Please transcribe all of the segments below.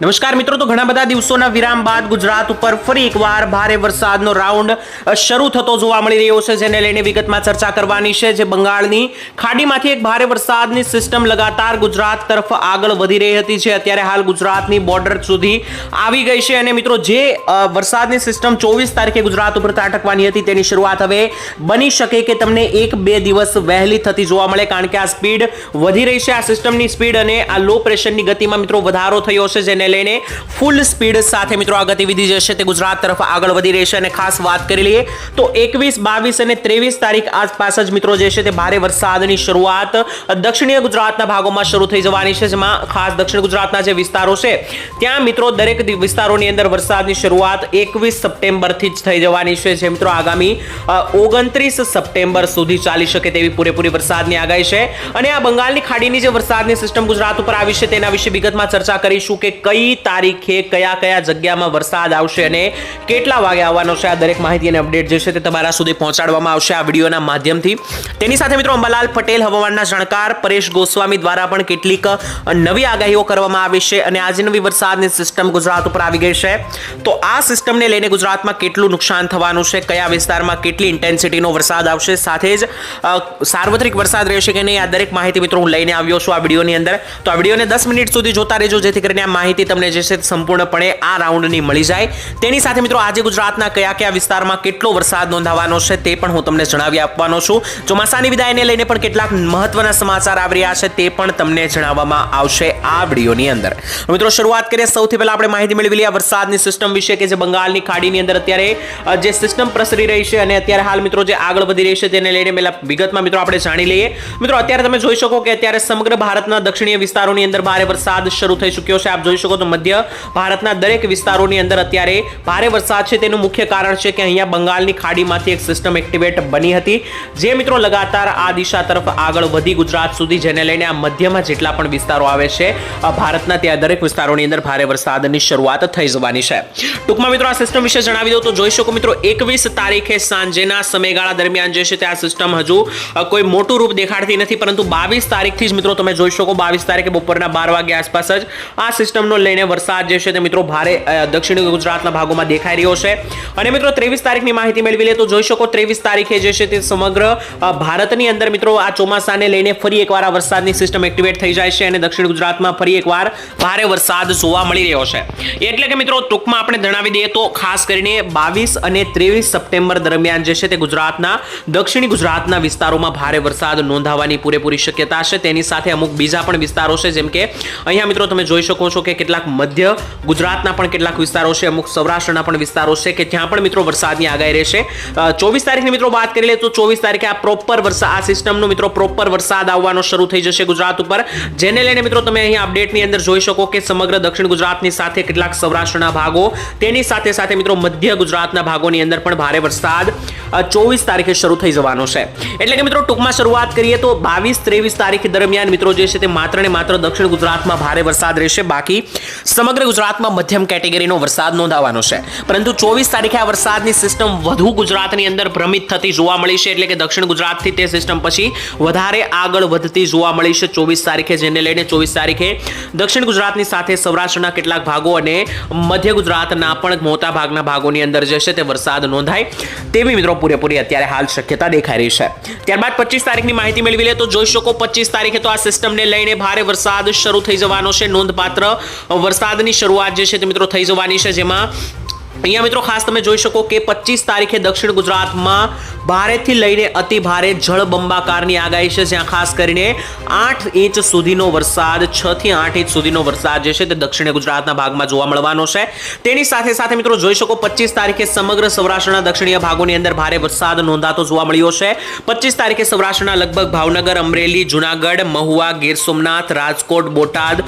નમસ્કાર મિત્રો, તો ઘણા બધા દિવસોના વિરામ બાદ ગુજરાત ઉપર ફરી એકવાર ભારે વરસાદનો રાઉન્ડ શરૂ થતો જોવા મળી રહ્યો છે, જેને લઈને વિગતમાં ચર્ચા કરવાની છે, જે બંગાળની ખાડીમાંથી એક ભારે વરસાદની સિસ્ટમ લગાતાર ગુજરાત તરફ આગળ વધી રહી હતી, જે અત્યારે હાલ ગુજરાતની બોર્ડર સુધી આવી ગઈ છે. અને મિત્રો, જે વરસાદની સિસ્ટમ ચોવીસ તારીખે ગુજરાત ઉપર ત્રાટકવાની હતી, તેની શરૂઆત હવે બની શકે કે તમને એક બે દિવસ વહેલી થતી જોવા મળે, કારણ કે આ સ્પીડ વધી રહી છે, આ સિસ્ટમની સ્પીડ અને આ લો પ્રેશરની ગતિમાં મિત્રો વધારો થયો છે, જેને લઈને ફૂલ સ્પીડ સાથે મિત્રો આ ગતિવિધિ જે છે તે ગુજરાત તરફ આગળ વધી રહી છે અને ખાસ વાત કરી લઈએ તો એકવીસ, બાવીસ અને ત્રેવીસ તારીખ આસપાસ જ મિત્રો જે છે તે ભારે વરસાદની શરૂઆત દક્ષિણીય ગુજરાતના ભાગોમાં શરૂ થઈ જવાની છે, જેમાં ખાસ દક્ષિણ ગુજરાતના જે વિસ્તારો છે, ત્યાં મિત્રો દરેક વિસ્તારોની અંદર વરસાદની શરૂઆત એકવીસ સપ્ટેમ્બરથી જ થઈ જવાની છે, જે મિત્રો આગામી ઓગણત્રીસ સપ્ટેમ્બર સુધી ચાલી શકે તેવી પૂરેપૂરી વરસાદની આગાહી છે. અને આ બંગાળની ખાડીની જે વરસાદની સિસ્ટમ ગુજરાત ઉપર આવી છે તેના વિશે વિગતમાં ચર્ચા કરીશું કે કઈ તારીખે કયા કયા જગ્યામાં વરસાદ આવશે અને કેટલા વાગે આવવાનો છે આ દરેક માહિતી અને અપડેટ જે છે તે તમારા સુધી પહોંચાડવામાં આવશે આ વિડીયોના માધ્યમથી. તેની સાથે મિત્રો અંબાલાલ પટેલ, હવામાનના જાણકાર, પરેશ ગોસ્વામી દ્વારા પણ કેટલીક નવી આગાહીઓ કરવામાં આવી છે અને આજે નવી વરસાદની સિસ્ટમ ગુજરાત ઉપર આવી ગઈ છે. તો આ સિસ્ટમને લઈને ગુજરાતમાં કેટલું નુકસાન થવાનું છે, કયા વિસ્તારમાં કેટલી ઇન્ટેન્સિટીનો વરસાદ આવશે, સાથે જ સાર્વત્રિક વરસાદ રહેશે કે નહીં, આ દરેક માહિતી મિત્રો હું લઈને આવ્યો છું આ વિડીયોની અંદર. તો આ વિડીયોને દસ મિનિટ સુધી જોતા રહેજો, જેથી કરીને આ માહિતી તમને જે છે સંપૂર્ણપણે આ રાઉન્ડની મળી જાય. તેની સાથે મિત્રો આજે ગુજરાતના કયા કયા વિસ્તારમાં કેટલો વરસાદ નોંધાવાનો છે તે પણ હું તમને જણાવી આપવાનો છું. ચોમાસાની વિદાયને લઈને પણ કેટલાક મહત્વના સમાચાર આવી રહ્યા છે તે પણ તમને જણાવવામાં આવશે આ વિડીયોની અંદર. મિત્રો શરૂઆત કરીએ. સૌથી પહેલા આપણે માહિતી મેળવી લઈએ વરસાદની સિસ્ટમ વિશે કે જે બંગાળની ખાડીની અંદર અત્યારે જે સિસ્ટમ પ્રસરી રહી છે અને અત્યારે હાલ મિત્રો જે આગળ વધી રહી છે તેને લઈને પહેલા વિગતમાં મિત્રો આપણે જાણી લઈએ. મિત્રો અત્યારે તમે જોઈ શકો કે અત્યારે સમગ્ર ભારતના દક્ષિણીય વિસ્તારોની અંદર ભારે વરસાદ શરૂ થઈ ચૂક્યો છે. આપ જોઈ શકો તો મધ્ય ભારતના દરેક વિસ્તારોની અંદર અત્યારે ભારે વરસાદ છે. તેનું મુખ્ય કારણ છે કે અહીંયા બંગાળની ખાડીમાંથી એક સિસ્ટમ એક્ટિવેટ બની હતી. જે મિત્રો લગાતાર આ દિશા તરફ આગળ વધી ગુજરાત સુધી, જેને લઈને આ મધ્યમાં જેટલા પણ વિસ્તારો આવે છે ભારતના ત્યાં દરેક વિસ્તારોની અંદર ભારે વરસાદની શરૂઆત થઈ જવાની છે. ટૂંકમાં મિત્રો આ સિસ્ટમ વિશે જણાવી દઉં તો જોઈ શકો મિત્રો, એકવીસ તારીખે સાંજેના સમયગાળા દરમિયાન જે છે તે આ સિસ્ટમ હજુ કોઈ મોટું રૂપ દેખાડતી નથી. પરંતુ બાવીસ તારીખથી જ મિત્રો તમે જોઈ શકો, બાવીસ તારીખે બપોરના બાર વાગ્યા આસપાસ જ આ સિસ્ટમનો લઈને વરસાદ જે છે તે મિત્રો ભારે દક્ષિણ ગુજરાતના ભાગોમાં દેખાઈ રહ્યો છે. અને મિત્રો ત્રેવીસ તારીખની માહિતી મેળવી લે તો જોઈ શકો ત્રેવીસ તારીખે જે છે તે સમગ્ર ભારતની અંદર મિત્રો આ ચોમાસાને લઈને ફરી એકવાર આ વરસાદની સિસ્ટમ એક્ટિવેટ થઈ જાય છે અને દક્ષિણ ગુજરાતમાં ફરી એકવાર ભારે વરસાદ જોવા મળી રહ્યો છે. એટલે કે મિત્રો ટૂંકમાં આપણે જણાવી દઈએ તો ખાસ કરીને બાવીસ અને ત્રેવીસ સપ્ટેમ્બર દરમિયાન જે છે તે ગુજરાતના, દક્ષિણ ગુજરાતના વિસ્તારોમાં ભારે વરસાદ નોંધાવાની પૂરેપૂરી શક્યતા છે. તેની સાથે અમુક બીજા પણ વિસ્તારો છે જેમ કે, અહીંયા મિત્રો તમે જોઈ શકો છો કે કેટલાક મધ્ય ગુજરાતના પણ કેટલાક વિસ્તારો છે, અમુક સૌરાષ્ટ્રના પણ વિસ્તારો છે કે ત્યાં પણ મિત્રો વરસાદની આગાહી રહેશે. ચોવીસ તારીખની મિત્રો વાત કરી લે તો ચોવીસ તારીખે આ પ્રોપર વરસાદ આ સિસ્ટમનો મિત્રો પ્રોપર વરસાદ આવવાનો શરૂ થઈ જશે ગુજરાત ઉપર. જેને લઈને મિત્રો તમે અહીં અપડેટની અંદર જોઈ શકો કે સમગ્ર દક્ષિણ ગુજરાતની સાથે કેટલાક સૌરાષ્ટ્રના ભાગો, તેની સાથે સાથે મિત્રો મધ્ય ગુજરાતના ભાગોની અંદર પણ ભારે વરસાદ ચોવીસ તારીખે શરૂ થઈ જવાનો છે. એટલે કે મિત્રો, ટૂંકમાં શરૂઆત કરીએ તો બાવીસ ત્રેવીસ તારીખ દરમિયાન મિત્રો જે છે તે માત્ર ને માત્ર દક્ષિણ ગુજરાતમાં ભારે વરસાદ રહેશે. બાકી સમગ્ર ગુજરાતમાં મધ્યમ કેટેગરીનો વરસાદ નોંધાવાનો છે. પરંતુ ચોવીસ તારીખે આ વરસાદની સિસ્ટમ વધુ ગુજરાતની અંદર ભ્રમિત થતી જોવા મળી છે. એટલે કે દક્ષિણ ગુજરાતથી તે સિસ્ટમ પછી વધારે આગળ વધતી જોવા મળી છે ચોવીસ તારીખે, જેને લઈને ચોવીસ તારીખે દક્ષિણ ગુજરાતની સાથે સૌરાષ્ટ્રના કેટલાક ભાગો અને મધ્ય ગુજરાતના પણ મોટા ભાગના ભાગોની અંદર જે છે તે વરસાદ નોંધાય. તેવી મિત્રો પૂરેપૂરી અત્યારે હાલ શક્યતા દેખાઈ રહી છે. ત્યારબાદ પચીસ તારીખની માહિતી મેળવી લે તો જોઈ શકો પચીસ તારીખે તો આ સિસ્ટમને લઈને ભારે વરસાદ શરૂ થઈ જવાનો છે. નોંધપાત્ર વરસાદની શરૂઆત જે છે તે મિત્રો થઈ જવાની છે, જેમાં અહીંયા મિત્રો ખાસ તમે જોઈ શકો કે પચીસ તારીખે દક્ષિણ ગુજરાતમાં ભારેથી લઈને અતિ ભારે જળબંબાકારની આગાહી છે, જ્યાં ખાસ કરીને આઠ ઇંચ સુધીનો વરસાદ, છ થી આઠ ઇંચ સુધીનો વરસાદ જે છે તે દક્ષિણ ગુજરાતના ભાગમાં જોવા મળવાનો છે. તેની સાથે સાથે મિત્રો જોઈ શકો પચીસ તારીખે સમગ્ર સૌરાષ્ટ્રના દક્ષિણીય ભાગોની અંદર ભારે વરસાદ નોંધાતો જોવા મળ્યો છે. પચીસ તારીખે સૌરાષ્ટ્રના લગભગ ભાવનગર, અમરેલી, જુનાગઢ, મહુવા, ગીર સોમનાથ, રાજકોટ, બોટાદ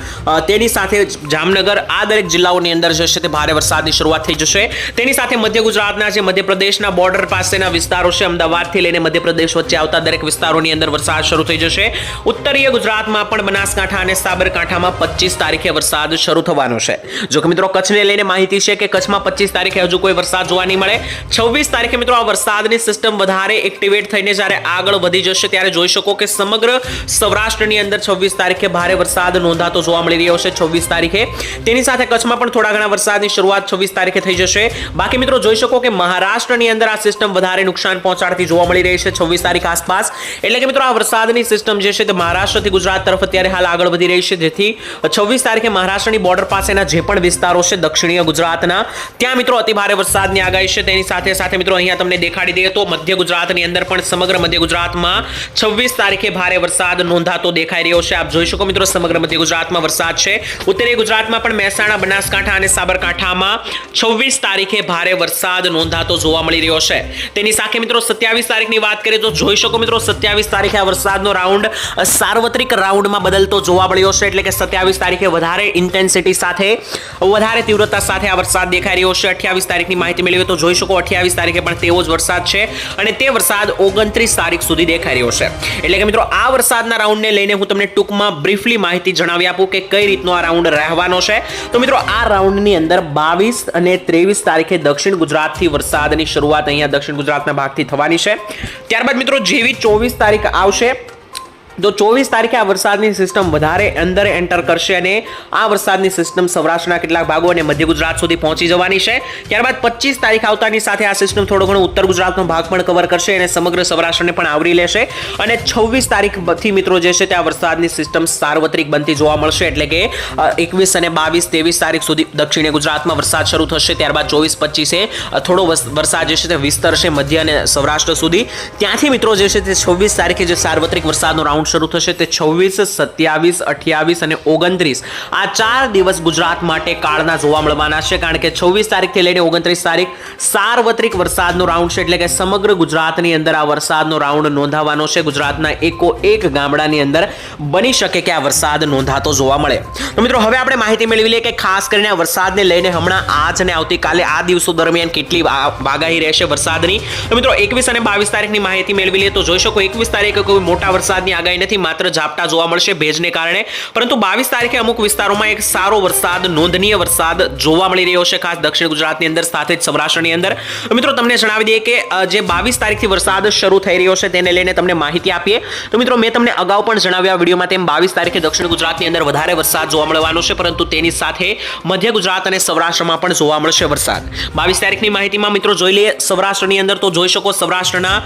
તેની સાથે જામનગર આ દરેક જિલ્લાઓની અંદર જે છે તે ભારે વરસાદની શરૂઆત થઈ જશે. છે. તેની સાથે મધ્ય ગુજરાતના જે મધ્યપ્રદેશના બોર્ડર પાસેના વિસ્તારો છે. અમદાવાદથી લઈને મધ્યપ્રદેશ વચ્ચે આવતા દરેક વિસ્તારોની અંદર વરસાદ શરૂ થઈ જશે. ઉત્તરીય ગુજરાતમાં પણ બનાસકાંઠા અને સાબરકાંઠામાં પચીસ તારીખે વરસાદ શરૂ થવાનો છે. જો કે મિત્રો, કચ્છને લઈને માહિતી છે કે કચ્છમાં પચીસ તારીખે હજુ કોઈ વરસાદ જોવા નહીં મળે. છવ્વીસ તારીખે મિત્રો, આ વરસાદની સિસ્ટમ વધારે એક્ટિવેટ થઈને જ્યારે આગળ વધી જશે, ત્યારે જોઈ શકો કે સમગ્ર સૌરાષ્ટ્રની અંદર છવ્વીસ તારીખે ભારે વરસાદ નોંધાતો જોવા મળી રહ્યો છે છવ્વીસ તારીખે. તેની સાથે કચ્છમાં પણ થોડા ઘણા વરસાદની શરૂઆત છવ્વીસ તારીખે થઈ જશે. બાકી મિત્રો, જોઈ શકો કે મહારાષ્ટ્રની અંદર આ સિસ્ટમ વધારે નુકસાન પહોંચાડતી જોવા મળી રહી છે છવ્વીસ તારીખ આસપાસ. એટલે કે મિત્રો, આ વરસાદની સિસ્ટમ જે છે તે મહારાષ્ટ્રથી ગુજરાત તરફ અત્યારે હાલ આગળ વધી રહી છે. જેથી છવ્વીસ તારીખે મહારાષ્ટ્રની બોર્ડર પાસેના જે પણ વિસ્તારો છે દક્ષિણીય ગુજરાતના, ત્યાં મિત્રો અતિ ભારે વરસાદની આગાહી છે. તેની સાથે સાથે મિત્રો, અહીંયા તમને દેખાડી દઈએ તો મધ્ય ગુજરાતની અંદર પણ સમગ્ર મધ્ય ગુજરાતમાં છવ્વીસ તારીખે ભારે વરસાદ નોંધાતો દેખાઈ રહ્યો છે. આપ જોઈ શકો મિત્રો, સમગ્ર મધ્ય ગુજરાતમાં વરસાદ છે. ઉત્તરીય ગુજરાતમાં પણ મહેસાણા, બનાસકાંઠા અને સાબરકાંઠામાં છવ્વીસ તારીખે ભારે વરસાદ નોંધાતો જોવા મળી રહ્યો છે. તેની સાથે મિત્રો સત્યાવીસ તારીખની વાત કરીએ તો જોઈ શકો મિત્રો સત્યાવીસ તારીખે આ વરસાદનો રાઉન્ડ સાર્વત્રિક રાઉન્ડમાં બદલતો જોવા મળ્યો છે એટલે કે સત્યાવીસ તારીખે વધારે ઇન્ટેન્સિટી સાથે, વધારે તીવ્રતા સાથે આ વરસાદ દેખાઈ રહ્યો છે. અઠ્યાવીસ તારીખની માહિતી મેળવીએ તો જોઈ શકો અઠ્યાવીસ તારીખે પણ તેવો જ વરસાદ છે અને તે વરસાદ ઓગણત્રીસ તારીખ સુધી દેખાઈ રહ્યો છે. એટલે કે મિત્રો આ વરસાદના રાઉન્ડને લઈને હું તમને ટૂંકમાં બ્રીફલી માહિતી જણાવી આપું કે કઈ રીતનો આ રાઉન્ડ રહેવાનો છે. તો મિત્રો આ રાઉન્ડની અંદર બાવીસ અને ત્રેવીસ તારીખે દક્ષિણ ગુજરાતથી વરસાદની શરૂઆત અહીંયા દક્ષિણ ગુજરાતના ભાગથી થવાની છે. ત્યારબાદ મિત્રો, જેવી ચોવીસ તારીખ આવશે તો ચોવીસ તારીખે આ વરસાદની સિસ્ટમ વધારે અંદર એન્ટર કરશે અને આ વરસાદની સિસ્ટમ સૌરાષ્ટ્રના કેટલાક ભાગો અને મધ્ય ગુજરાત સુધી પહોંચી જવાની છે. ત્યારબાદ પચીસ તારીખ આવતાની સાથે આ સિસ્ટમ થોડો ઘણો ઉત્તર ગુજરાતનો ભાગ પણ કવર કરશે અને સમગ્ર સૌરાષ્ટ્રને પણ આવરી લેશે. અને છવ્વીસ તારીખથી મિત્રો જે છે તે આ વરસાદની સિસ્ટમ સાર્વત્રિક બનતી જોવા મળશે. એટલે કે એકવીસ અને બાવીસ, ત્રેવીસ તારીખ સુધી દક્ષિણ ગુજરાતમાં વરસાદ શરૂ થશે. ત્યારબાદ ચોવીસ પચીસે થોડો વરસાદ જે છે તે વિસ્તરશે મધ્ય અને સૌરાષ્ટ્ર સુધી. ત્યાંથી મિત્રો જે છે તે છવ્વીસ તારીખે જે સાર્વત્રિક વરસાદનો રાઉન્ડ શરૂ થશે તે છવ્વીસ, સત્યાવીસ, અઠ્યાવીસ અને ઓગણત્રીસ. આ ચાર દિવસ ગુજરાત માટે કાળના જોવા મળવાના છે, કારણ કે છવ્વીસ તારીખથી લઈને ઓગણત્રીસ તારીખ સાર્વત્રિક વરસાદનો રાઉન્ડ છે, એટલે કે સમગ્ર ગુજરાતની અંદર આ વરસાદનો રાઉન્ડ નોંધાવાનો છે. ગુજરાતના એકો એક ગામડાની અંદર બની શકે કે આ વરસાદ નોંધાતો જોવા મળે. તો મિત્રો, હવે આપણે માહિતી મેળવી લઈએ કે ખાસ કરીને આ વરસાદને લઈને હમણાં આજ અને આવતીકાલે આ દિવસો દરમિયાન કેટલી બાગાહી રહેશે વરસાદની. તો મિત્રો, એકવીસ અને બાવીસ તારીખની માહિતી મેળવી લઈએ તો જોઈ શકો, એકવીસ તારીખે કોઈ મોટા વરસાદની આગાહી નથી માત્ર ઝાપટા જોવા મળશે ભેજને કારણે. પરંતુ બાવીસ તારીખે અમુક વિસ્તારોમાં એક સારો વરસાદ, નોંધનીય વરસાદ જોવા મળી રહ્યો છે, ખાસ દક્ષિણ ગુજરાતની અંદર, સાથે જ સૌરાષ્ટ્રની અંદર. મિત્રો, તમને જણાવી દઈએ કે જે બાવીસ તારીખથી વરસાદ શરૂ થઈ રહ્યો છે તેને લઈને તમને માહિતી આપીએ. તો મિત્રો, મેં તમને અગાઉ પણ જણાવ્યા વિડીયોમાં તેમ બાવીસ તારીખે દક્ષિણ ગુજરાતની અંદર વધારે વરસાદ જોવા મળવાનો છે, પરંતુ તેની સાથે મધ્ય ગુજરાત અને સૌરાષ્ટ્રમાં પણ જોવા મળશે વરસાદ. બાવીસ તારીખની માહિતીમાં મિત્રો, જોઈ લઈએ, સૌરાષ્ટ્રની અંદર તો જોઈ શકો સૌરાષ્ટ્રના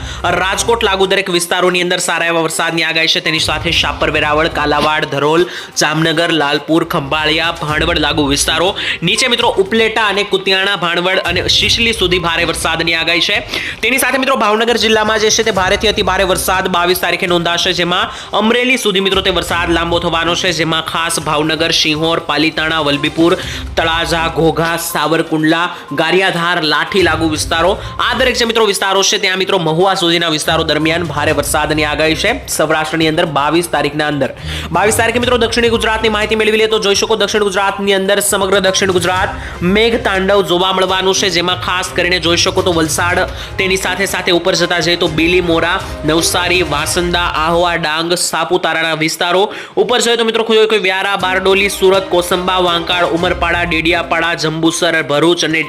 રાજકોટ, લાગુ દરેક વિસ્તારોની અંદર સારા એવા વરસાદની આગાહી છે. તેની સાથે શાપર વેરાવળ, કાલાવાડ, ધરોલ, જામનગર, લાલપુર, ખંભાળિયા, ભાણવડ લાગુ વિસ્તારો. નીચે મિત્રો ઉપલેટા અને કુતિયાણા, ભાણવડ અને શિશલી સુધી ભારે વરસાદની આગાહી છે. તેની સાથે મિત્રો ભાવનગર જિલ્લામાં જે છે તે ભારેથી અતિ ભારે વરસાદ બાવીસ તારીખે નોંધાશે, જેમાં અમરેલી સુધી મિત્રો તે વરસાદ લાંબો થવાનો છે. જેમાં ખાસ ભાવનગર સિંહોર પાલીતાણા, વલભીપુર, તળાજા, ઘોઘા, સાવરકુંડલા, ગારિયાધાર, લાઠી લાગુ વિસ્તારો. આ દરેક જે મિત્રો વિસ્તારો છે, ત્યાં મિત્રો મહુવા સુધીના વિસ્તારો દરમિયાન ભારે વરસાદની આગાહી છે. સૌરાષ્ટ્રની અંદર બાવીસ તારીખના અંદર. બાવીસ તારીખે મિત્રો દક્ષિણ ગુજરાતની માહિતી મેળવી લે તો જોઈ શકો દક્ષિણ ગુજરાતની અંદર સમગ્ર દક્ષિણ ગુજરાત મેઘ તાંડવ જોવા મળવાનું છે, જેમાં ખાસ કરીને જોઈ શકો તો વલસાડ તેની સાથે સાથે ઉપર જતા જઈએ તો બીલીમોરા, નવસારી, વાસંદા, આહવા, ડાંગ, સાપુતારાના વિસ્તારો. ઉપર જોઈએ તો મિત્રો કોઈ વ્યારા, બારડોલી, સુરત, કોસંબા, વાંકાળ, ઉમરપાડા, ડેડિયાપાડા, જંબુસર, ભરૂચ અને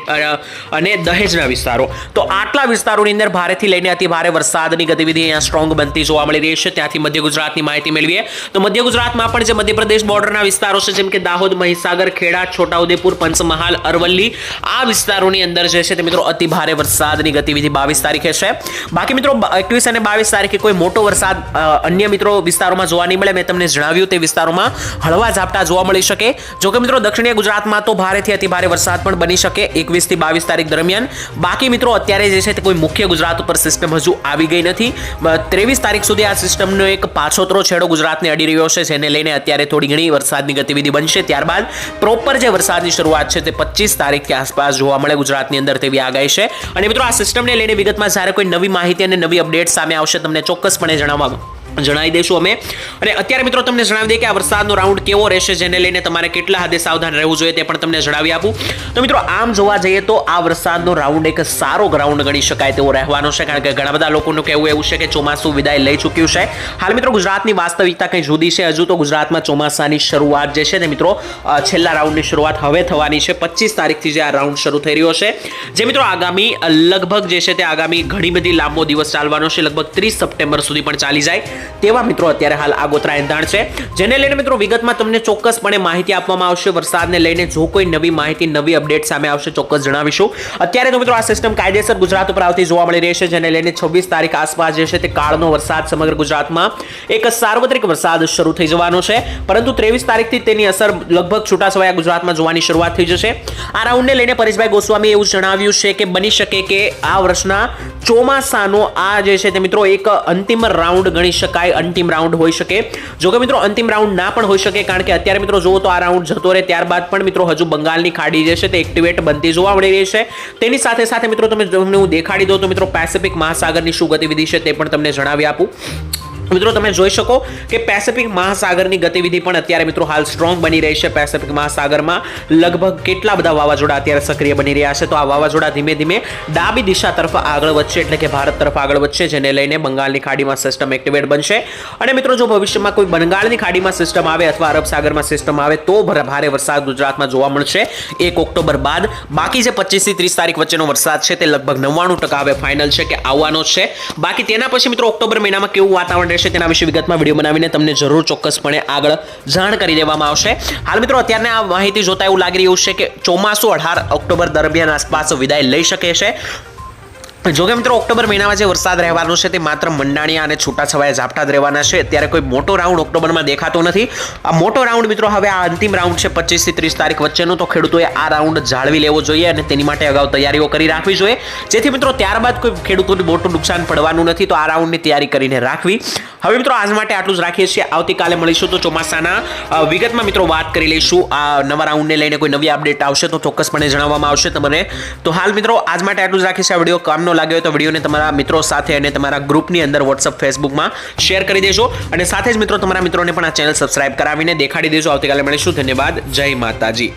અને દહેજના વિસ્તારો. તો આટલા વિસ્તારોની અંદર ભારેથી લઈને અતિ ભારે વરસાદની ગતિવિધિ અહીંયા સ્ટ્રોંગ બનતી જોવા મળી રહી છે. ત્યાંથી મધ્ય ગુજરાતની માહિતી મેળવીએ. તો મધ્ય ગુજરાતમાં પણ જે મધ્યપ્રદેશ બોર્ડરના વિસ્તારો છે, જેમ કે દાહોદ, મહીસાગર, ખેડા, છોટાઉદેપુર, પંચમહાલ, અરવલ્લી, આ વિસ્તારોની અંદર જે છે તે મિત્રો અતિ ભારે વરસાદની ગતિવિધિ બાવીસ તારીખે છે. બાકી મિત્રો એકવીસ અને બાવીસ તારીખે કોઈ મોટો વરસાદ અન્ય મિત્રો વિસ્તારોમાં જોવા નહીં મળે. મેં તમને જણાવ્યું તે વિસ્તારોમાં હળવા ઝાપટા જોવા મળી શકે. જોકે મિત્રો, દક્ષિણીય ગુજરાતમાં તો ભારેથી અતિ ભારે વરસાદ પણ બની શકે એકવીસથી બાવીસ તારીખ દરમિયાન. બાકી મિત્રો, અત્યારે જે છે તે કોઈ મુખ્ય ગુજરાત ઉપર સિસ્ટમ હજુ આવી ગઈ નથી. ત્રેવીસ તારીખ સુધી આ સિસ્ટમનો એક પાછોતરો છેડો ગુજરાતને અડી રહ્યો છે, જેને લઈને અત્યારે થોડી ઘણી વરસાદની ગતિવિધિ બનશે. ત્યારબાદ પ્રોપર જે વરસાદની શરૂઆત છે તે પચીસ તારીખથી આસપાસ જોવા મળે ગુજરાતની અંદર તેવી આગાહી છે. અને મિત્રો, આ સિસ્ટમને લઈને વિગતમાં જ્યારે કોઈ નવી માહિતી અને નવી અપડેટ સામે આવશે, તમને ચોક્કસપણે જણાવવામાં જણાવી દઈશું અમે. અને અત્યારે મિત્રો તમને જણાવી દઈએ કે આ વરસાદનો રાઉન્ડ કેવો રહેશે, જેને લઈને તમારે કેટલા હદે સાવધાન રહેવું જોઈએ તે પણ તમને જણાવી આપું. તો મિત્રો, આમ જોવા જઈએ તો આ વરસાદનો રાઉન્ડ એક સારો ગ્રાઉન્ડ ગણી શકાય તેવો રહેવાનો છે, કારણ કે ઘણા બધા લોકોનું કહેવું એવું છે કે ચોમાસું વિદાય લઈ ચૂક્યું છે. હાલ મિત્રો, ગુજરાતની વાસ્તવિકતા કંઈ જુદી છે? હજુ તો ગુજરાતમાં ચોમાસાની શરૂઆત જે છે ને મિત્રો છેલ્લા રાઉન્ડની શરૂઆત હવે થવાની છે. પચીસ તારીખથી જે આ રાઉન્ડ શરૂ થઈ રહ્યો છે. જે મિત્રો, આગામી લગભગ જે છે તે આગામી ઘણી બધી લાંબો દિવસ ચાલવાનો છે. લગભગ ત્રીસ સપ્ટેમ્બર સુધી પણ ચાલી જાય. તેવા મિત્રો અત્યારે હાલ આગોતરા એંધાણ છે. જેને લઈને મિત્રો વિગતમાં તમને ચોક્કસપણે માહિતી આપવામાં આવશે. વરસાદને લઈને જો કોઈ નવી માહિતી, નવી અપડેટ સામે આવશે, ચોક્કસ જણાવીશું. અત્યારે તો મિત્રો આ સિસ્ટમ કાયદેસર ગુજરાત ઉપર આવતી જોવા મળી રહી છે. જેને લઈને છવ્વીસ તારીખ આસપાસ જે છે તે કાળનો વરસાદ સમગ્ર ગુજરાતમાં એક સાર્વત્રિક વરસાદ શરૂ થઈ જવાનો છે. પરંતુ ત્રેવીસ તારીખથી તેની અસર લગભગ છૂટાછવાયા ગુજરાતમાં જોવાની શરૂઆત થઈ જશે. આ રાઉન્ડને લઈને પરેશભાઈ ગોસ્વામીએ એવું જણાવ્યું છે કે બની શકે કે આ વર્ષના ચોમાસાનો આ જે છે તે મિત્રો એક અંતિમ રાઉન્ડ ગણી શકાય અંતિમ રાઉન્ડ હોઈ શકે. જો કે મિત્રો, અંતિમ રાઉન્ડ ના પણ હોઈ શકે, કારણ કે અત્યારે મિત્રો જુઓ તો આ રાઉન્ડ જતો રહે, ત્યારબાદ પણ મિત્રો હજુ બંગાળની ખાડી જે છે તે એક્ટિવેટ બનતી જોવા મળી રહી છે. તેની સાથે સાથે મિત્રો, તમે હું દેખાડી દઉં તો મિત્રો પેસિફિક મહાસાગરની શું ગતિવિધિ છે તે પણ તમને જણાવી આપું. મિત્રો, તમે જોઈ શકો કે પેસેફિક મહાસાગરની ગતિવિધિ પણ અત્યારે મિત્રો હાલ સ્ટ્રોંગ બની રહી છે પેસેફિક મહાસાગરમાં. લગભગ કેટલા બધા વાવાઝોડા અત્યારે સક્રિય બની રહ્યા છે? તો આ વાવાઝોડા ધીમે ધીમે ડાબી દિશા તરફ આગળ વધશે, એટલે કે ભારત તરફ આગળ વધશે, જેને લઈને બંગાળની ખાડીમાં સિસ્ટમ એક્ટિવેટ બનશે. અને મિત્રો, જો ભવિષ્યમાં કોઈ બંગાળની ખાડીમાં સિસ્ટમ આવે અથવા અરબ સાગરમાં સિસ્ટમ આવે, તો ભર- વરસાદ ગુજરાતમાં જોવા મળશે. એક ઓક્ટોબર બાદ. બાકી જે પચીસથી ત્રીસ તારીખ વચ્ચેનો વરસાદ છે, તે લગભગ નવ્વાણું ટકા હવે ફાઇનલ છે કે આવવાનો છે. બાકી તેના પછી મિત્રો, ઓક્ટોબર મહિનામાં કેવું વાતાવરણ રહેશે તેના વિશે વિગતમાં વીડિયો બનાવીને તમને જરૂર ચોક્કસપણે આગળ જાણ કરી દેવામાં આવશે. હાલ મિત્રો, અત્યારને આ માહિતી જોતા એવું લાગી રહ્યું છે કે ચોમાસું અઢાર ઓક્ટોબર દરમિયાન આસપાસ વિદાય લઈ શકે છે. જોકે મિત્રો, ઓક્ટોબર મહિનામાં જે વરસાદ રહેવાનો છે તે માત્ર મંડાણિયા અને છૂટાછવાયા ઝાપટા જ રહેવાના છે. અત્યારે કોઈ મોટો રાઉન્ડ ઓક્ટોબરમાં દેખાતો નથી. આ મોટો રાઉન્ડ મિત્રો, હવે આ અંતિમ રાઉન્ડ છે પચીસથી ત્રીસ તારીખ વચ્ચેનો. તો ખેડૂતોએ આ રાઉન્ડ જાળવી લેવો જોઈએ અને તેની માટે અગાઉ તૈયારીઓ કરી રાખવી જોઈએ. જેથી મિત્રો, ત્યારબાદ કોઈ ખેડૂતોને મોટું નુકસાન પડવાનું નથી, તો આ રાઉન્ડની તૈયારી કરીને રાખવી. હવે મિત્રો આજ માટે આટલું જ રાખીએ છીએ. આવતીકાલે મળીશું તો ચોમાસાના વિગતમાં મિત્રો વાત કરી લઈશું. આ નવા રાઉન્ડને લઈને કોઈ નવી અપડેટ આવશે તો ચોક્કસપણે જણાવવામાં આવશે તમને. તો હાલ મિત્રો આજ માટે આટલું જ છીએ. આ વીડિયો કામનો લાગ્યો હોય તો વિડીયોને તમારા મિત્રો સાથે અને તમારા ગ્રુપની અંદર વોટ્સઅપ ફેસબુકમાં શેર કરી દેજો. અને સાથે જ મિત્રો તમારા મિત્રોને પણ આ ચેનલ સબસ્ક્રાઇબ કરાવીને દેખાડી દેજો. આવતીકાલે મળીશું. ધન્યવાદ. જય માતાજી.